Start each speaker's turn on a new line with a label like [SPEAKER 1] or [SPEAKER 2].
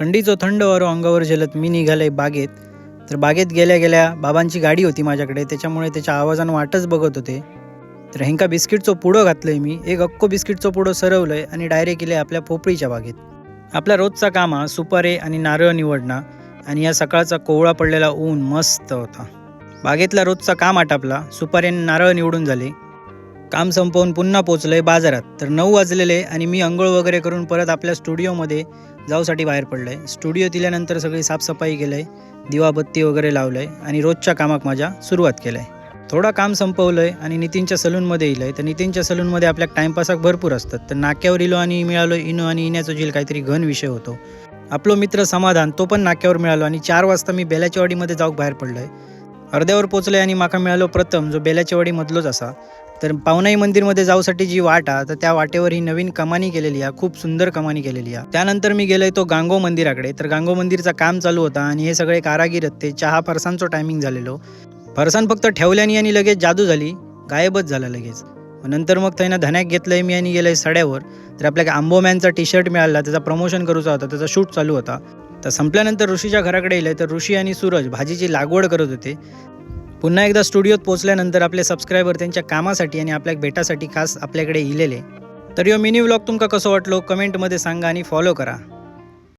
[SPEAKER 1] थंडीचं थंड वारो अंगावर झेलत मी निघाले बागेत. तर बागेत गेल्या गेल्या बाबांची गाडी होती माझ्याकडे त्याच्यामुळे त्याच्या आवाजानं वाटच बघत होते. तर हेंका बिस्किटचं पुडं घातलंय मी एक अक्को बिस्किटचं पुडं सरवलंय आणि डायरेक्ट गेले आपल्या पोपळीच्या बागेत. आपला रोजचा काम हा सुपारे आणि नारळ निवडणं आणि या सकाळचा कोवळा पडलेला ऊन मस्त होता. बागेतला रोजचा काम आटापला सुपारे नारळ निवडून झाले. काम संपवून पुन्हा पोचलंय बाजारात. तर नऊ वाजलेले आणि मी अंघोळ वगैरे करून परत आपल्या स्टुडिओमध्ये जाऊसाठी बाहेर पडलंय. स्टुडिओ दिल्यानंतर सगळी साफसफाई केलं आहे दिवाबत्ती वगैरे लावलं आहे आणि रोजच्या कामाक माझ्या सुरुवात केलं आहे थोडा काम संपवलं आहे आणि नितीनच्या सलूनमध्ये येईलंय तर नितीनच्या सलूनमध्ये आपल्या टाइमपासाक भरपूर असतात. तर नाक्यावर इलो आणि मिळालो इनो आणि इण्याचो झील काहीतरी घन विषय होतो. आपलो मित्र समाधान तो पण नाक्यावर मिळालो आणि चार वाजता मी बेलाच्यावाडीमध्ये जाऊक बाहेर आहे अर्ध्यावर पोचलोय आणि माका मिळालो प्रथम जो बेलाच्यावाडीमधलोच असा. तर पावनाई मंदिरमध्ये जाऊसाठी जी वाट आहे तर त्या वाटेवर ही नवीन कमानी केलेली आहे खूप सुंदर कमानी केलेली आहे. त्यानंतर मी गेलोय तो गांगो मंदिराकडे. तर गांगो मंदिरचं काम चालू होता आणि हे सगळे कारागीर ते चहा फरसांचं टायमिंग झालेलो. फरसान फक्त ठेवल्याने आणि लगेच जादू झाली गायबच झाला लगेच. नंतर मग त्यांना धन्याक घेतलंय मी आणि गेलंय सड्यावर. तर आपल्याला आंबोमॅनचा टी शर्ट मिळाला त्याचा प्रमोशन करूचा होता त्याचा शूट चालू होता. तर संपल्यानंतर ऋषीच्या घराकडे येईल तर ऋषी आणि सूरज भाजीची लागवड करत होते. पुन्हा एकदा स्टुडिओत पोचल्यानंतर आपले सबस्क्रायबर त्यांच्या कामासाठी आणि आपल्या भेटासाठी खास आपल्याकडे इलेले. तर यो मिनी व्लॉग तुमका कसं वाटलो? कमेंटमध्ये सांगा आणि फॉलो करा.